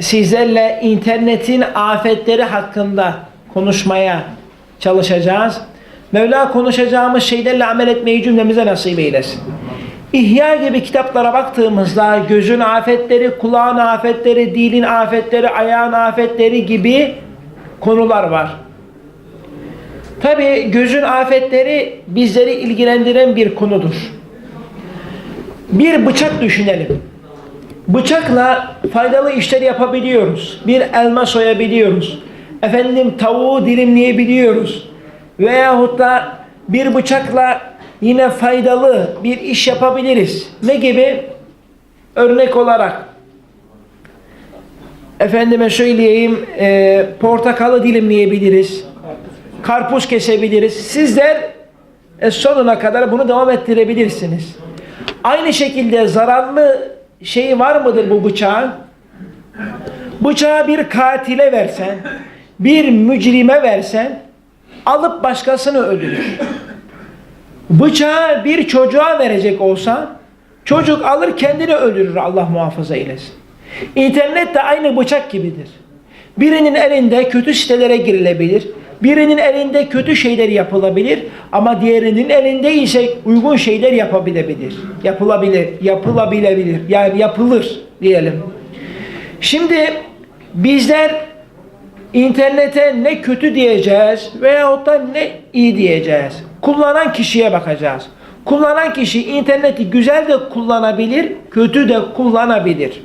sizlerle internetin afetleri hakkında konuşmaya çalışacağız. Mevla konuşacağımız şeylerle amel etmeyi cümlemize nasip eylesin. İhya gibi kitaplara baktığımızda gözün afetleri, kulağın afetleri, dilin afetleri, ayağın afetleri gibi konular var. Tabi gözün afetleri bizleri ilgilendiren bir konudur. Bir bıçak düşünelim. Bıçakla faydalı işler yapabiliyoruz. Bir elma soyabiliyoruz. Efendim tavuğu dilimleyebiliyoruz. Veyahut da bir bıçakla yine faydalı bir iş yapabiliriz. Ne gibi? Örnek olarak efendime söyleyeyim e, portakalı dilimleyebiliriz. Karpuz kesebiliriz. Sizler e, sonuna kadar bunu devam ettirebilirsiniz. Aynı şekilde zararlı şey var mıdır bu bıçağın? Bıçağı bir katile versen, bir mücrime versen alıp başkasını öldürür. Bıçağı bir çocuğa verecek olsa çocuk alır kendini öldürür Allah muhafaza eylesin. İnternet de aynı bıçak gibidir. Birinin elinde kötü sitelere girilebilir. Birinin elinde kötü şeyler yapılabilir ama diğerinin elinde ise uygun şeyler yapabilebilir. Yapılabilir, yapılabilebilir. Yani yapılır diyelim. Şimdi bizler internete ne kötü diyeceğiz veyahut da ne iyi diyeceğiz. Kullanan kişiye bakacağız. Kullanan kişi interneti güzel de kullanabilir, kötü de kullanabilir.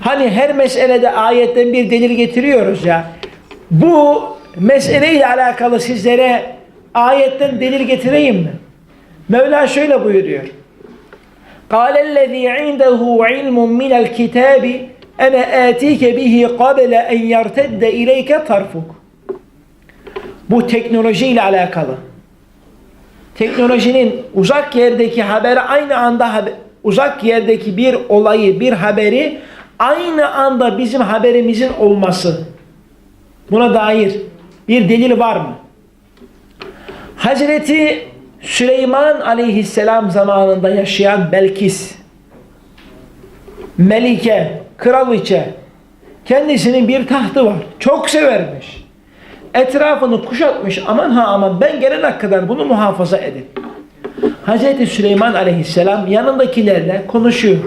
Hani her meselede ayetten bir delil getiriyoruz ya. Bu meseleyle alakalı sizlere ayetten delil getireyim mi? Mevla şöyle buyuruyor. قال الذي عنده علم من الكتاب أنا آتيك به قبل أن يرتد إليك طرفك Bu teknolojiyle alakalı. Teknolojinin uzak yerdeki haberi aynı anda haber, uzak yerdeki bir olayı, bir haberi aynı anda bizim haberimizin olması. Buna dair bir delil var mı? Hazreti Süleyman aleyhisselam zamanında yaşayan Belkis, Melike, kraliçe, kendisinin bir tahtı var. Çok severmiş. Etrafını kuşatmış. Aman ha aman ben gelene kadar bunu muhafaza edin. Hazreti Süleyman aleyhisselam yanındakilerle konuşuyor.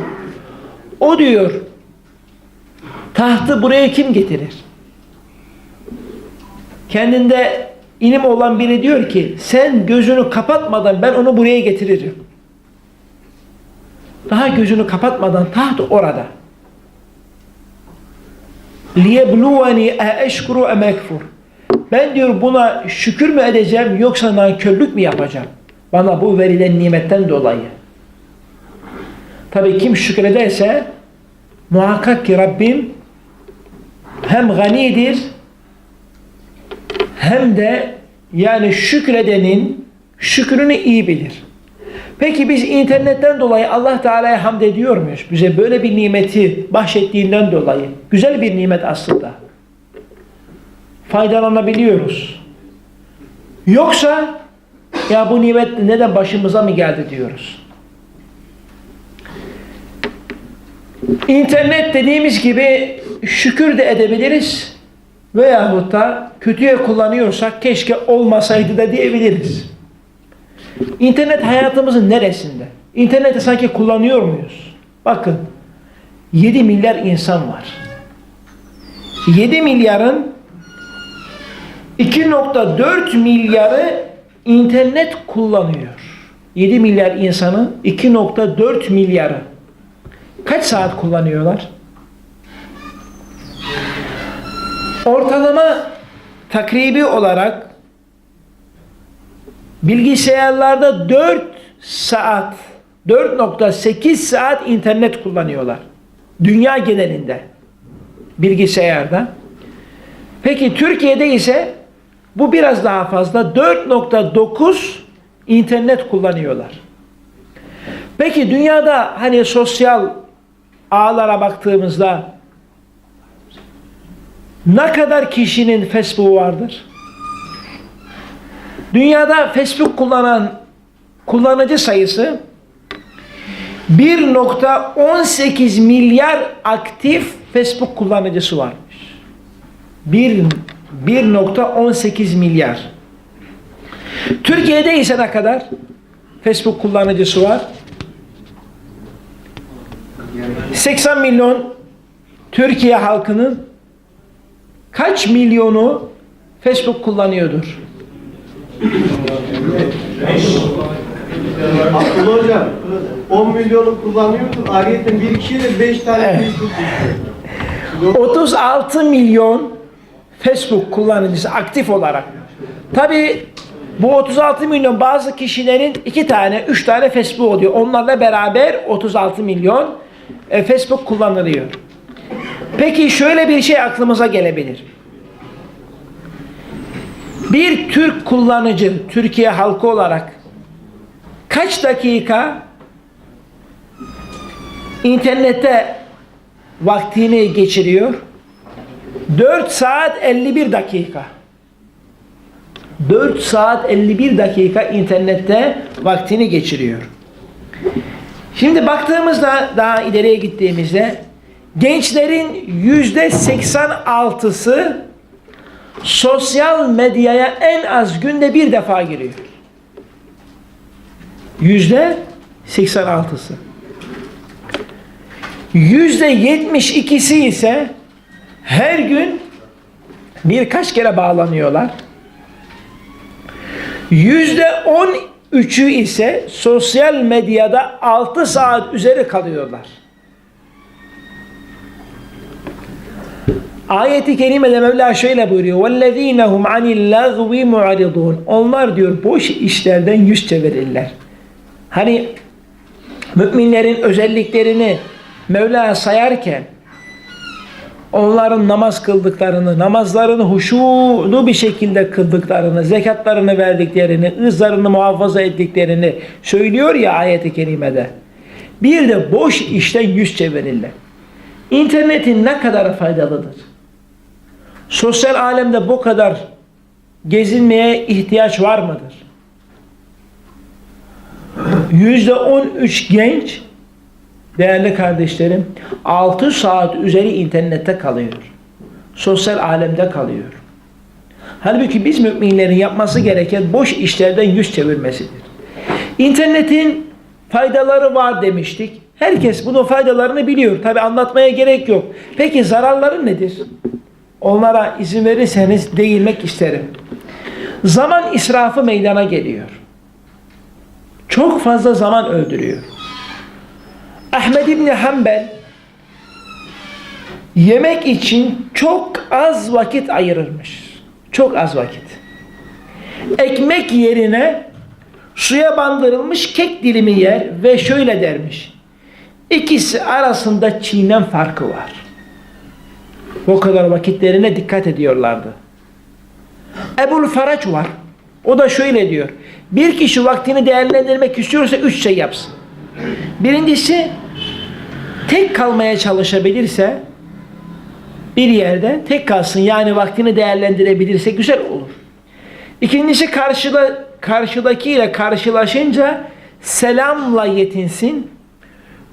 O diyor, tahtı buraya kim getirir? Kendinde ilim olan biri diyor ki sen gözünü kapatmadan ben onu buraya getiririm. Daha gözünü kapatmadan taht orada. لِيَبْلُوَنِي اَشْكُرُ اَمَ ekfur. Ben diyor buna şükür mü edeceğim yoksa nankörlük mü yapacağım? Bana bu verilen nimetten dolayı. Tabii kim şükrederse muhakkak ki Rabbim hem ganidir hem de yani şükredenin şükrünü iyi bilir. Peki biz internetten dolayı Allah Teala'ya hamd ediyor muyuz? Bize böyle bir nimeti bahşettiğinden dolayı. Güzel bir nimet aslında. Faydalanabiliyoruz. Yoksa ya bu nimet neden başımıza mı geldi diyoruz. İnternet dediğimiz gibi şükür de edebiliriz veyahut da kötüye kullanıyorsak keşke olmasaydı da diyebiliriz. İnternet hayatımızın neresinde? İnterneti sanki kullanıyor muyuz? Bakın 7 milyar insan var. 7 milyarın 2.4 milyarı internet kullanıyor. 7 milyar insanın 2.4 milyarı kaç saat kullanıyorlar? Ortalama takribi olarak bilgisayarlarda 4 saat 4.8 saat internet kullanıyorlar. Dünya genelinde. bilgisayarda. Peki Türkiye'de ise bu biraz daha fazla 4.9 internet kullanıyorlar. Peki dünyada hani sosyal ağlara baktığımızda ne kadar kişinin Facebook vardır? Dünyada Facebook kullanan kullanıcı sayısı 1.18 milyar aktif Facebook kullanıcısı varmış. 1 1.18 milyar. Türkiye'de ise ne kadar Facebook kullanıcısı var? 80 milyon Türkiye halkının kaç milyonu Facebook kullanıyordur? Abdullah hocam 10 milyonu kullanıyordu. Ayrıca bir kişiye de 5 tane Evet. Facebook düşüyor. 36 milyon Facebook kullanıcısı aktif olarak. Tabi bu 36 milyon bazı kişilerin iki tane, üç tane Facebook oluyor. Onlarla beraber 36 milyon e, Facebook kullanılıyor. Peki şöyle bir şey aklımıza gelebilir. Bir Türk kullanıcı, Türkiye halkı olarak kaç dakika internette vaktini geçiriyor? 4 saat 51 dakika. 4 saat 51 dakika internette vaktini geçiriyor. Şimdi baktığımızda daha ileriye gittiğimizde gençlerin yüzde 86'sı sosyal medyaya en az günde bir defa giriyor. Yüzde 86'sı. Yüzde 72'si ise her gün birkaç kere bağlanıyorlar. Yüzde 13'ü ise sosyal medyada 6 saat üzeri kalıyorlar. Ayeti kerimede Mevla şöyle buyuruyor. وَالَّذ۪ينَ هُمْ عَنِ اللَّغْوِ مُعْرِضُونَ Onlar diyor boş işlerden yüz çevirirler. Hani müminlerin özelliklerini Mevla sayarken onların namaz kıldıklarını, namazlarını huşulu bir şekilde kıldıklarını, zekatlarını verdiklerini, ızlarını muhafaza ettiklerini söylüyor ya ayeti kerimede. Bir de boş işten yüz çevirirler. İnternetin ne kadar faydalıdır? Sosyal alemde bu kadar gezinmeye ihtiyaç var mıdır? Yüzde on üç genç değerli kardeşlerim 6 saat üzeri internette kalıyor. Sosyal alemde kalıyor. Halbuki biz müminlerin yapması gereken boş işlerden yüz çevirmesidir. İnternetin faydaları var demiştik. Herkes bunun faydalarını biliyor. Tabi anlatmaya gerek yok. Peki zararları nedir? Onlara izin verirseniz değinmek isterim. Zaman israfı meydana geliyor. Çok fazla zaman öldürüyor. Ahmed İbni Hanbel yemek için çok az vakit ayırırmış. Çok az vakit. Ekmek yerine suya bandırılmış kek dilimi yer ve şöyle dermiş. İkisi arasında çiğnem farkı var. O kadar vakitlerine dikkat ediyorlardı. Ebul Faraç var. O da şöyle diyor. Bir kişi vaktini değerlendirmek istiyorsa üç şey yapsın. Birincisi tek kalmaya çalışabilirse bir yerde tek kalsın yani vaktini değerlendirebilirse güzel olur. İkincisi karşıda karşıdakiyle karşılaşınca selamla yetinsin.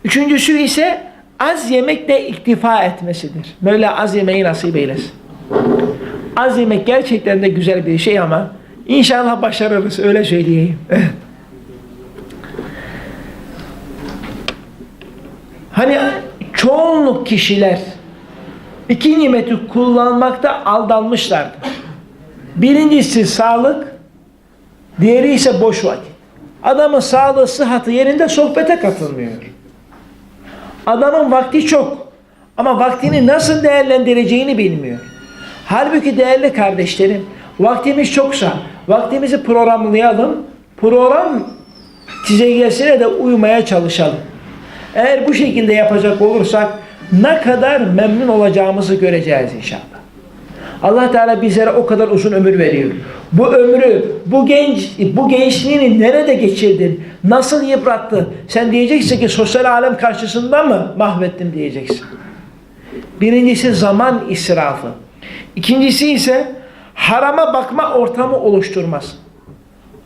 Üçüncüsü ise az yemekle iktifa etmesidir. Mevla az yemeği nasip eylesin. Az yemek gerçekten de güzel bir şey ama inşallah başarırız öyle söyleyeyim. Hani çoğunluk kişiler iki nimeti kullanmakta aldanmışlardır. Birincisi sağlık, diğeri ise boş vakit. Adamın sağlığı, sıhhatı yerinde sohbete katılmıyor. Adamın vakti çok ama vaktini nasıl değerlendireceğini bilmiyor. Halbuki değerli kardeşlerim, vaktimiz çoksa vaktimizi programlayalım, program çizelgesine de uymaya çalışalım. Eğer bu şekilde yapacak olursak ne kadar memnun olacağımızı göreceğiz inşallah. Allah Teala bizlere o kadar uzun ömür veriyor. Bu ömrü, bu genç, bu gençliğini nerede geçirdin? Nasıl yıprattı? Sen diyeceksin ki sosyal alem karşısında mı mahvettim diyeceksin. Birincisi zaman israfı. İkincisi ise harama bakma ortamı oluşturması.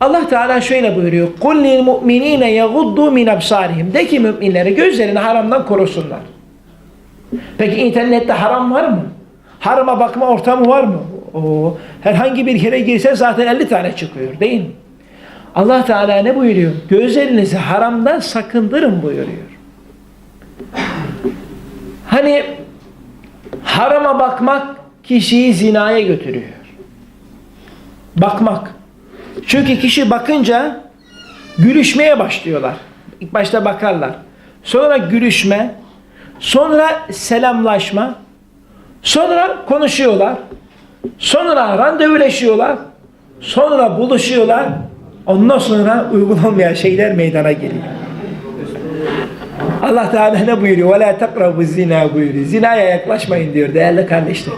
Allah Teala şöyle buyuruyor. قُلْ لِلْمُؤْمِنِينَ يَغُضُّوا مِنْ أَبْصَارِهِمْ De ki müminleri gözlerini haramdan korusunlar. Peki internette haram var mı? Harama bakma ortamı var mı? Oo, herhangi bir yere girse zaten 50 tane çıkıyor değil mi? Allah Teala ne buyuruyor? Gözlerinizi haramdan sakındırın buyuruyor. Hani harama bakmak kişiyi zinaya götürüyor. Bakmak. Çünkü kişi bakınca gülüşmeye başlıyorlar. İlk başta bakarlar. Sonra gülüşme, sonra selamlaşma, sonra konuşuyorlar, sonra randevuleşiyorlar, sonra buluşuyorlar. Ondan sonra uygun olmayan şeyler meydana geliyor. Allah Teala ne buyuruyor? وَلَا تَقْرَبُ zina buyuruyor. Zinaya yaklaşmayın diyor değerli kardeşler.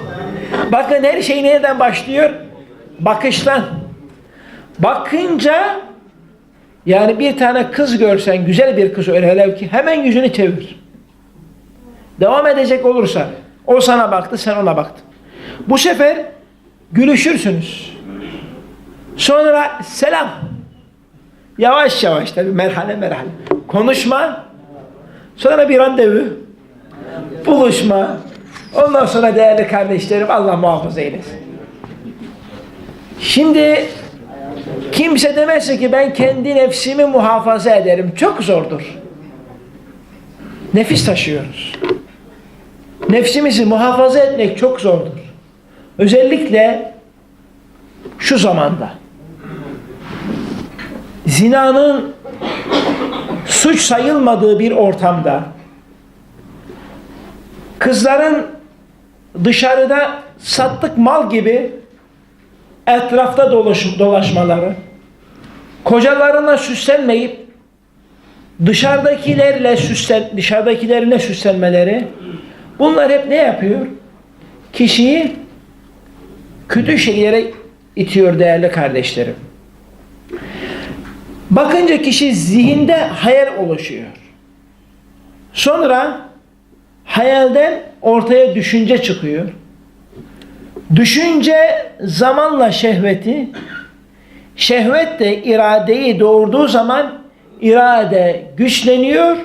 Bakın her şey nereden başlıyor? Bakıştan. Bakınca yani bir tane kız görsen, güzel bir kız öyle hele ki hemen yüzünü çevir. Devam edecek olursa o sana baktı, sen ona baktın. Bu sefer gülüşürsünüz. Sonra selam. Yavaş yavaş tabi merhale merhale. Konuşma. Sonra bir randevu. Buluşma. Ondan sonra değerli kardeşlerim Allah muhafaza eylesin. Şimdi kimse demezse ki ben kendi nefsimi muhafaza ederim. Çok zordur. Nefis taşıyoruz. Nefsimizi muhafaza etmek çok zordur. Özellikle şu zamanda. Zinanın suç sayılmadığı bir ortamda kızların dışarıda sattık mal gibi etrafta dolaş, dolaşmaları, kocalarına süslenmeyip dışarıdakilerle süslen, dışarıdakilerine süslenmeleri bunlar hep ne yapıyor? Kişiyi kötü şeylere itiyor değerli kardeşlerim. Bakınca kişi zihinde hayal oluşuyor. Sonra hayalden ortaya düşünce çıkıyor. Düşünce zamanla şehveti, şehvet de iradeyi doğurduğu zaman irade güçleniyor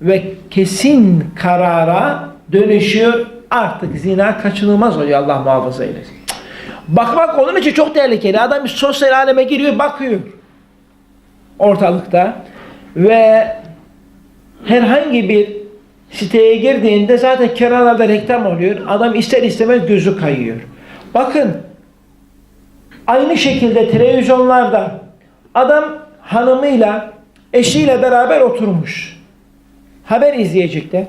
ve kesin karara dönüşüyor. Artık zina kaçınılmaz oluyor Allah muhafaza eylesin. Bakmak onun için çok tehlikeli. Adam bir sosyal aleme giriyor, bakıyor ortalıkta ve herhangi bir siteye girdiğinde zaten kenarlarda reklam oluyor. Adam ister istemez gözü kayıyor. Bakın aynı şekilde televizyonlarda adam hanımıyla eşiyle beraber oturmuş. Haber izleyecekler.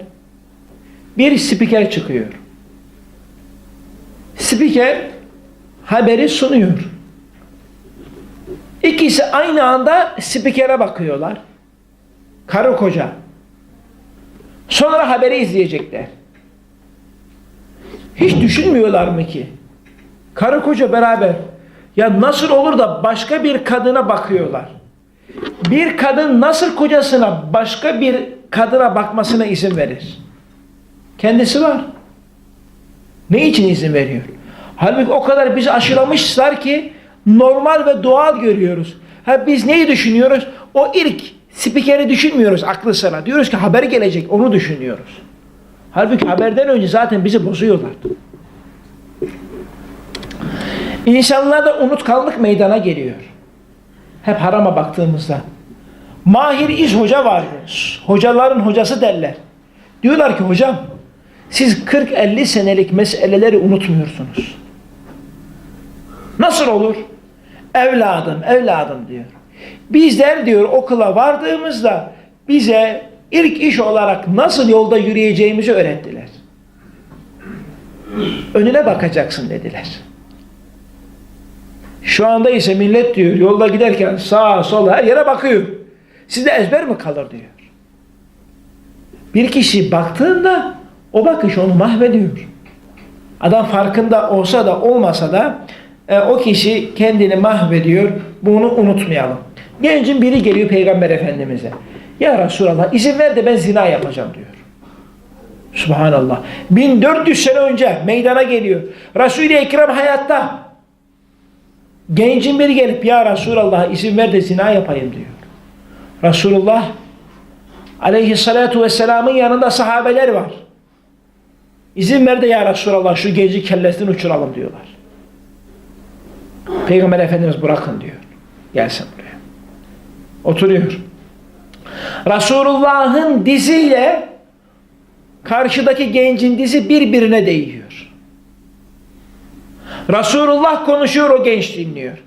Bir spiker çıkıyor. Spiker haberi sunuyor. İkisi aynı anda spikere bakıyorlar. Karı koca. Sonra haberi izleyecekler. Hiç düşünmüyorlar mı ki? Karı koca beraber. Ya nasıl olur da başka bir kadına bakıyorlar? Bir kadın nasıl kocasına başka bir kadına bakmasına izin verir? Kendisi var. Ne için izin veriyor? Halbuki o kadar bizi aşılamışlar ki normal ve doğal görüyoruz. Ha biz neyi düşünüyoruz? O ilk spikeri düşünmüyoruz aklı sıra. Diyoruz ki haber gelecek onu düşünüyoruz. Halbuki haberden önce zaten bizi bozuyorlar. İnsanlarda unutkanlık meydana geliyor. Hep harama baktığımızda. Mahir İz Hoca vardı. Hocaların hocası derler. Diyorlar ki hocam siz 40-50 senelik meseleleri unutmuyorsunuz. Nasıl olur? Evladım, evladım diyor. Bizler diyor okula vardığımızda bize ilk iş olarak nasıl yolda yürüyeceğimizi öğrettiler. Önüne bakacaksın dediler. Şu anda ise millet diyor yolda giderken sağa sola her yere bakıyor. Sizde ezber mi kalır diyor. Bir kişi baktığında O bakış onu mahvediyor. Adam farkında olsa da olmasa da e, o kişi kendini mahvediyor. Bunu unutmayalım. Gencin biri geliyor Peygamber Efendimiz'e. Ya Resulallah izin ver de ben zina yapacağım diyor. Subhanallah. 1400 sene önce meydana geliyor. Resul-i Ekrem hayatta. Gencin biri gelip ya Resulallah izin ver de zina yapayım diyor. Resulullah aleyhissalatu vesselamın yanında sahabeler var. İzin ver de ya Resulallah şu genci kellesini uçuralım diyorlar. Peygamber Efendimiz bırakın diyor. Gelsin buraya. Oturuyor. Resulullah'ın diziyle karşıdaki gencin dizi birbirine değiyor. Resulullah konuşuyor o genç dinliyor.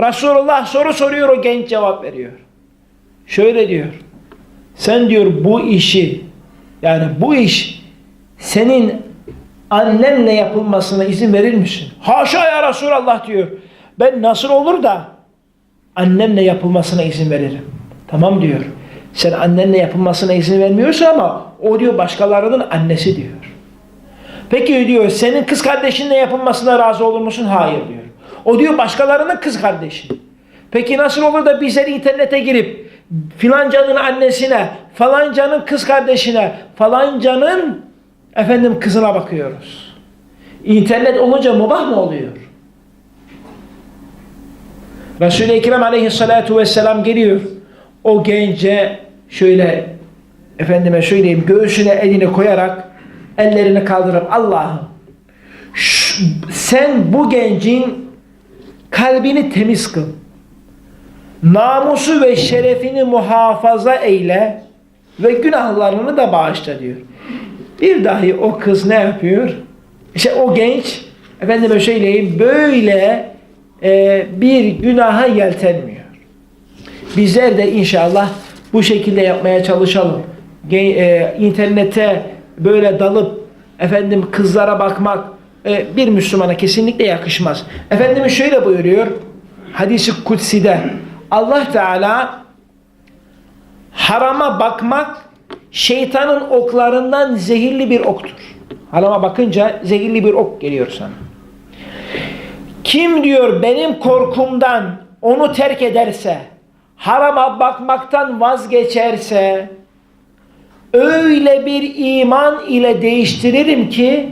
Resulullah soru soruyor o genç cevap veriyor. Şöyle diyor. Sen diyor bu işi yani bu iş senin annenle yapılmasına izin verir misin? Haşa ya Resulallah diyor. Ben nasıl olur da annemle yapılmasına izin veririm. Tamam diyor. Sen annenle yapılmasına izin vermiyorsa ama o diyor başkalarının annesi diyor. Peki diyor senin kız kardeşinle yapılmasına razı olur musun? Hayır diyor. O diyor başkalarının kız kardeşi. Peki nasıl olur da bizler internete girip filancanın annesine, falancanın kız kardeşine, falancanın efendim kızına bakıyoruz. İnternet olunca mubah mı oluyor? Resul-i Ekrem aleyhissalatu vesselam geliyor. O gence şöyle efendime söyleyeyim göğsüne elini koyarak ellerini kaldırıp Allah'ım sen bu gencin kalbini temiz kıl. Namusu ve şerefini muhafaza eyle ve günahlarını da bağışla diyor. Bir dahi o kız ne yapıyor? İşte o genç efendime söyleyeyim böyle e, bir günaha yeltenmiyor. Bizler de inşallah bu şekilde yapmaya çalışalım. Ge- e, internete böyle dalıp efendim kızlara bakmak e, bir Müslümana kesinlikle yakışmaz. Efendimiz şöyle buyuruyor hadisi kutsi'de Allah Teala harama bakmak şeytanın oklarından zehirli bir oktur. Harama bakınca zehirli bir ok geliyor sana. Kim diyor benim korkumdan onu terk ederse, harama bakmaktan vazgeçerse, öyle bir iman ile değiştiririm ki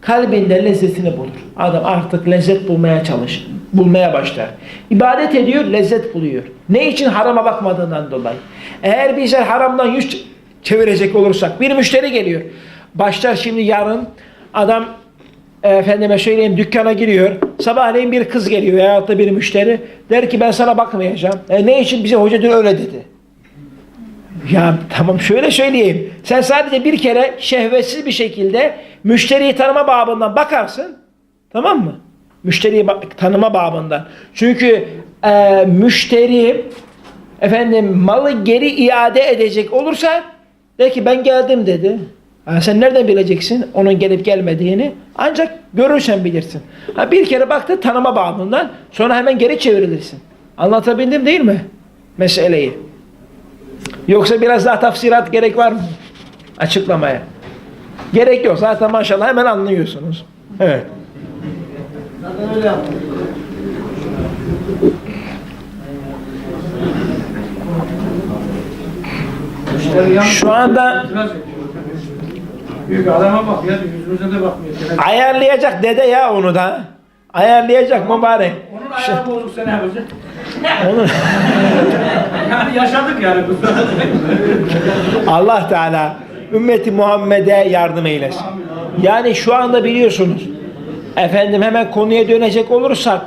kalbinde lezzetini bulur. Adam artık lezzet bulmaya çalışır, bulmaya başlar. İbadet ediyor, lezzet buluyor. Ne için harama bakmadığından dolayı. Eğer bizler haramdan yüz çevirecek olursak, bir müşteri geliyor. Başlar şimdi yarın adam efendime söyleyeyim dükkana giriyor. Sabahleyin bir kız geliyor veyahut da bir müşteri. Der ki ben sana bakmayacağım. E, ne için? Bize hoca dün öyle dedi. Ya tamam şöyle söyleyeyim. Sen sadece bir kere şehvetsiz bir şekilde müşteriyi tanıma babından bakarsın. Tamam mı? Müşteriyi tanıma babından. Çünkü e, müşteri efendim malı geri iade edecek olursa de ki ben geldim dedi. Ha, sen nereden bileceksin onun gelip gelmediğini? Ancak görürsen bilirsin. Ha, bir kere baktı tanıma babından sonra hemen geri çevrilirsin. Anlatabildim değil mi? Meseleyi. Yoksa biraz daha tafsirat gerek var mı? Açıklamaya. Gerek yok. Zaten maşallah hemen anlıyorsunuz. Evet. Öyle yaptım. Yan- Şu anda ki adama bak ya yüzümüze de bakmıyor. Ayarlayacak dede ya onu da. Ayarlayacak mübarek. Onun ayağı bozuk sen yapacaksın? Onu Yani yaşadık yani. Allah Teala ümmeti Muhammed'e yardım eylesin. Yani şu anda biliyorsunuz efendim hemen konuya dönecek olursak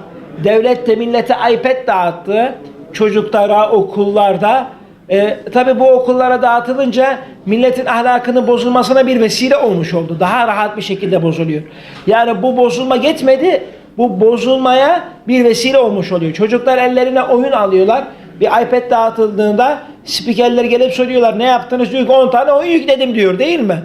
devlet de millete iPad dağıttı çocuklara okullarda e, tabi bu okullara dağıtılınca milletin ahlakının bozulmasına bir vesile olmuş oldu. Daha rahat bir şekilde bozuluyor. Yani bu bozulma yetmedi. Bu bozulmaya bir vesile olmuş oluyor. Çocuklar ellerine oyun alıyorlar. Bir iPad dağıtıldığında spikerler gelip soruyorlar ne yaptınız diyor ki 10 tane oyun yükledim diyor değil mi?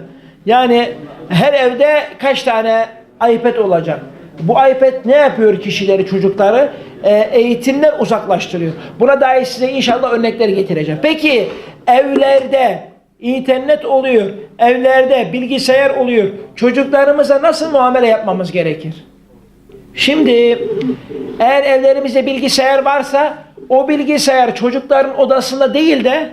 Yani her evde kaç tane iPad olacak? Bu iPad ne yapıyor kişileri, çocukları? Ee, eğitimden uzaklaştırıyor. Buna dair size inşallah örnekler getireceğim. Peki evlerde internet oluyor, evlerde bilgisayar oluyor. Çocuklarımıza nasıl muamele yapmamız gerekir? Şimdi eğer evlerimizde bilgisayar varsa o bilgisayar çocukların odasında değil de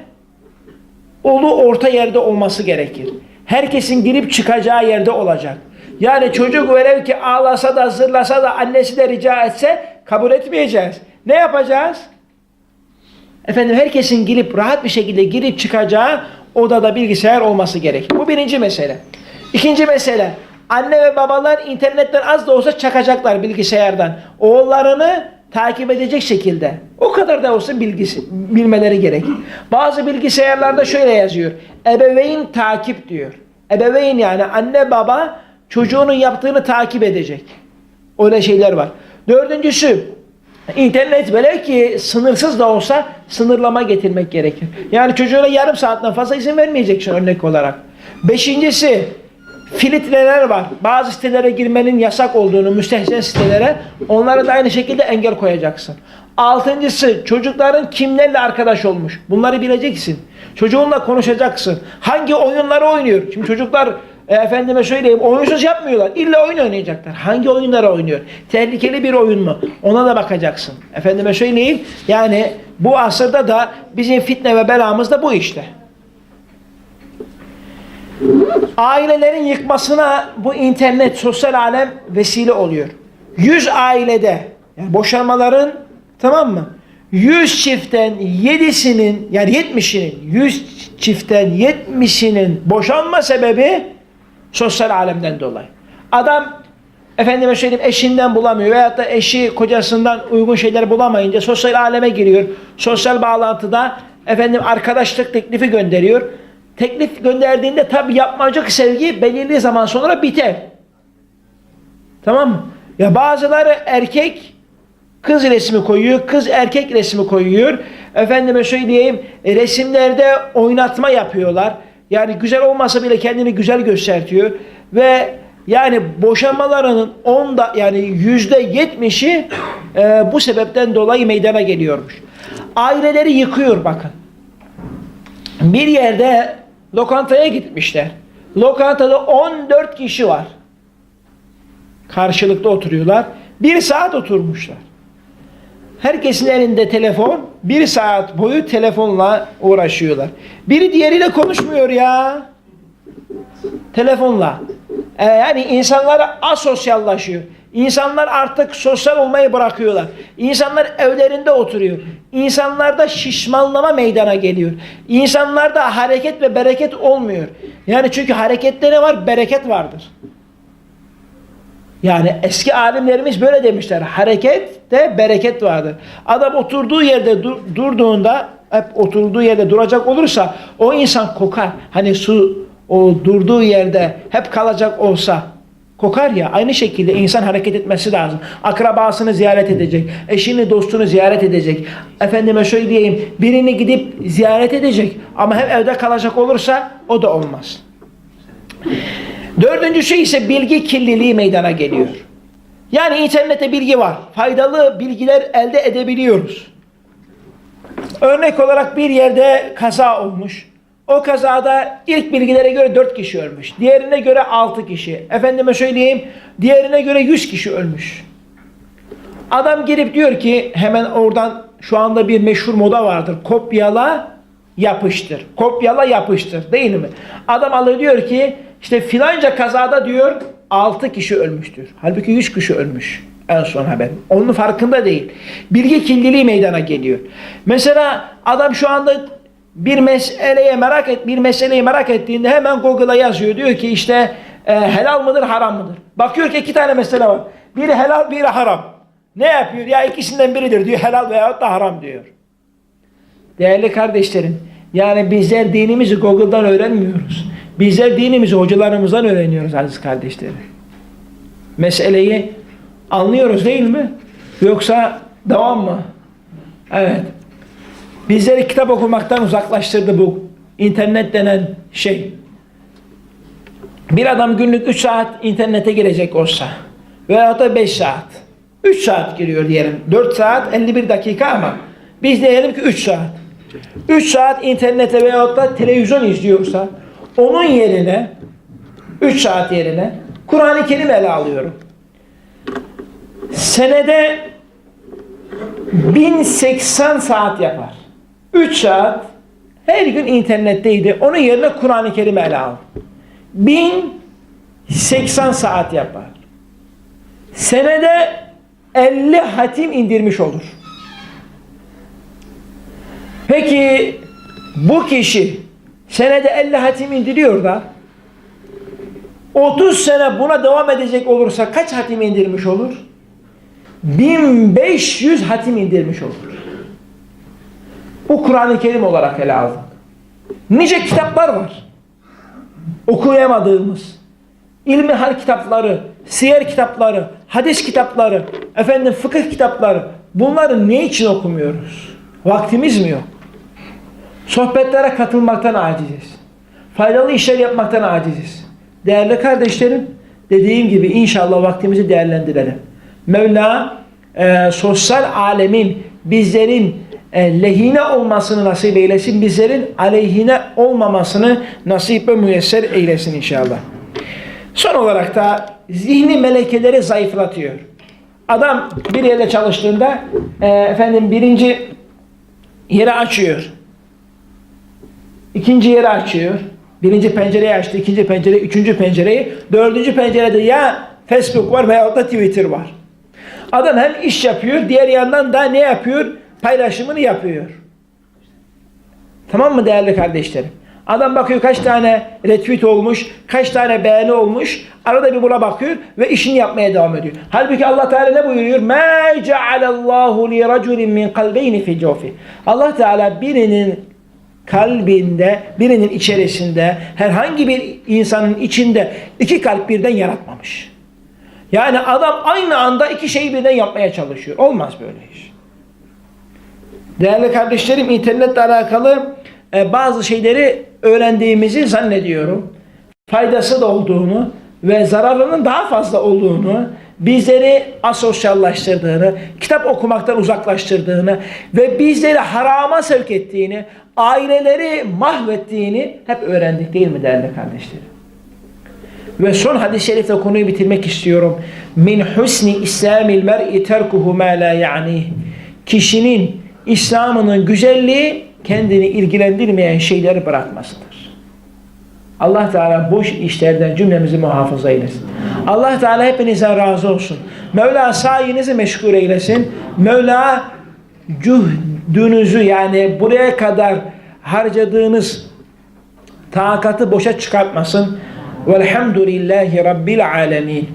ulu orta yerde olması gerekir. Herkesin girip çıkacağı yerde olacak. Yani çocuk velev ki ağlasa da zırlasa da annesi de rica etse kabul etmeyeceğiz. Ne yapacağız? Efendim herkesin girip rahat bir şekilde girip çıkacağı odada bilgisayar olması gerek. Bu birinci mesele. İkinci mesele. Anne ve babalar internetten az da olsa çakacaklar bilgisayardan. Oğullarını takip edecek şekilde. O kadar da olsa bilgisi, bilmeleri gerek. Bazı bilgisayarlarda şöyle yazıyor. Ebeveyn takip diyor. Ebeveyn yani anne baba çocuğunun yaptığını takip edecek. Öyle şeyler var. Dördüncüsü internet böyle ki sınırsız da olsa sınırlama getirmek gerekir. Yani çocuğuna yarım saatten fazla izin vermeyeceksin örnek olarak. Beşincisi filtreler var. Bazı sitelere girmenin yasak olduğunu müstehcen sitelere onlara da aynı şekilde engel koyacaksın. Altıncısı çocukların kimlerle arkadaş olmuş. Bunları bileceksin. Çocuğunla konuşacaksın. Hangi oyunları oynuyor? Şimdi çocuklar e, efendime söyleyeyim oyunsuz yapmıyorlar. İlla oyun oynayacaklar. Hangi oyunları oynuyor? Tehlikeli bir oyun mu? Ona da bakacaksın. Efendime söyleyeyim yani bu asırda da bizim fitne ve belamız da bu işte. Ailelerin yıkmasına bu internet, sosyal alem vesile oluyor. 100 ailede yani boşanmaların tamam mı? 100 çiftten 7'sinin yani 70'inin 100 çiftten 70'inin boşanma sebebi sosyal alemden dolayı. Adam efendime söyleyeyim eşinden bulamıyor veyahut da eşi kocasından uygun şeyler bulamayınca sosyal aleme giriyor. Sosyal bağlantıda efendim arkadaşlık teklifi gönderiyor. Teklif gönderdiğinde tabi yapmacık sevgi belirli zaman sonra biter. Tamam mı? Ya bazıları erkek kız resmi koyuyor, kız erkek resmi koyuyor. Efendime söyleyeyim resimlerde oynatma yapıyorlar. Yani güzel olmasa bile kendini güzel göstertiyor ve yani boşanmalarının onda yani yüzde yetmişi e, bu sebepten dolayı meydana geliyormuş. Aileleri yıkıyor bakın. Bir yerde lokantaya gitmişler. Lokantada 14 kişi var. Karşılıklı oturuyorlar. Bir saat oturmuşlar. Herkesin elinde telefon. Bir saat boyu telefonla uğraşıyorlar. Biri diğeriyle konuşmuyor ya. Telefonla. Ee, yani insanlar asosyallaşıyor. İnsanlar artık sosyal olmayı bırakıyorlar. İnsanlar evlerinde oturuyor. İnsanlarda şişmanlama meydana geliyor. İnsanlarda hareket ve bereket olmuyor. Yani çünkü harekette ne var? Bereket vardır. Yani eski alimlerimiz böyle demişler. Harekette bereket vardır. Adam oturduğu yerde dur- durduğunda hep oturduğu yerde duracak olursa o insan kokar. Hani su o durduğu yerde hep kalacak olsa kokar ya aynı şekilde insan hareket etmesi lazım. Akrabasını ziyaret edecek, eşini dostunu ziyaret edecek. Efendime söyleyeyim birini gidip ziyaret edecek ama hep evde kalacak olursa o da olmaz. Dördüncüsü ise bilgi kirliliği meydana geliyor. Yani internette bilgi var. Faydalı bilgiler elde edebiliyoruz. Örnek olarak bir yerde kaza olmuş. O kazada ilk bilgilere göre 4 kişi ölmüş. Diğerine göre 6 kişi. Efendime söyleyeyim diğerine göre 100 kişi ölmüş. Adam girip diyor ki hemen oradan şu anda bir meşhur moda vardır. Kopyala yapıştır. Kopyala yapıştır değil mi? Adam alıyor diyor ki işte filanca kazada diyor 6 kişi ölmüştür. Halbuki 100 kişi ölmüş en son haber. Onun farkında değil. Bilgi kirliliği meydana geliyor. Mesela adam şu anda bir meseleye merak et bir meseleyi merak ettiğinde hemen Google'a yazıyor. Diyor ki işte e, helal mıdır haram mıdır? Bakıyor ki iki tane mesele var. Biri helal biri haram. Ne yapıyor? Ya ikisinden biridir diyor. Helal veyahut da haram diyor. Değerli kardeşlerim, yani bizler dinimizi Google'dan öğrenmiyoruz. Bizler dinimizi hocalarımızdan öğreniyoruz aziz kardeşlerim. Meseleyi anlıyoruz değil mi? Yoksa devam mı? Evet. Bizleri kitap okumaktan uzaklaştırdı bu internet denen şey. Bir adam günlük 3 saat internete girecek olsa veyahut da 5 saat. 3 saat giriyor diyelim. 4 saat 51 dakika ama biz diyelim ki 3 saat. 3 saat internete veyahut da televizyon izliyorsa onun yerine 3 saat yerine Kur'an-ı Kerim ele alıyorum. Senede 1080 saat yapar. 3 saat her gün internetteydi. Onun yerine Kur'an-ı Kerim ele al. 1080 saat yapar. Senede 50 hatim indirmiş olur. Peki bu kişi senede 50 hatim indiriyor da 30 sene buna devam edecek olursa kaç hatim indirmiş olur? 1500 hatim indirmiş olur. Bu Kur'an-ı Kerim olarak ele aldık. Nice kitaplar var. Okuyamadığımız. İlmi hal kitapları, siyer kitapları, hadis kitapları, efendim fıkıh kitapları. Bunları ne için okumuyoruz? Vaktimiz mi yok? Sohbetlere katılmaktan aciziz. Faydalı işler yapmaktan aciziz. Değerli kardeşlerim, dediğim gibi inşallah vaktimizi değerlendirelim. Mevla e, sosyal alemin bizlerin e, lehine olmasını nasip eylesin. Bizlerin aleyhine olmamasını nasip ve müyesser eylesin inşallah. Son olarak da zihni melekeleri zayıflatıyor. Adam bir yerde çalıştığında e, efendim birinci yeri açıyor İkinci yeri açıyor. Birinci pencereyi açtı, ikinci pencere, üçüncü pencereyi. Dördüncü pencerede ya Facebook var veyahut da Twitter var. Adam hem iş yapıyor, diğer yandan da ne yapıyor? Paylaşımını yapıyor. Tamam mı değerli kardeşlerim? Adam bakıyor kaç tane retweet olmuş, kaç tane beğeni olmuş. Arada bir buna bakıyor ve işini yapmaya devam ediyor. Halbuki Allah Teala ne buyuruyor? مَا جَعَلَ اللّٰهُ لِرَجُلٍ مِنْ قَلْبَيْنِ فِي جَوْفِ Allah Teala birinin kalbinde, birinin içerisinde, herhangi bir insanın içinde iki kalp birden yaratmamış. Yani adam aynı anda iki şeyi birden yapmaya çalışıyor. Olmaz böyle iş. Değerli kardeşlerim internetle alakalı e, bazı şeyleri öğrendiğimizi zannediyorum. Faydası da olduğunu ve zararının daha fazla olduğunu, bizleri asosyallaştırdığını, kitap okumaktan uzaklaştırdığını ve bizleri harama sevk ettiğini, aileleri mahvettiğini hep öğrendik değil mi değerli kardeşlerim? Ve son hadis-i şerifle konuyu bitirmek istiyorum. Min husni islamil mer'i terkuhu ma la ya'nih. Kişinin İslam'ının güzelliği kendini ilgilendirmeyen şeyleri bırakmasıdır. Allah Teala boş işlerden cümlemizi muhafaza eylesin. Allah Teala hepinizden razı olsun. Mevla sayenizi meşgul eylesin. Mevla cühdünüzü yani buraya kadar harcadığınız takatı boşa çıkartmasın. Velhamdülillahi Rabbil alemin.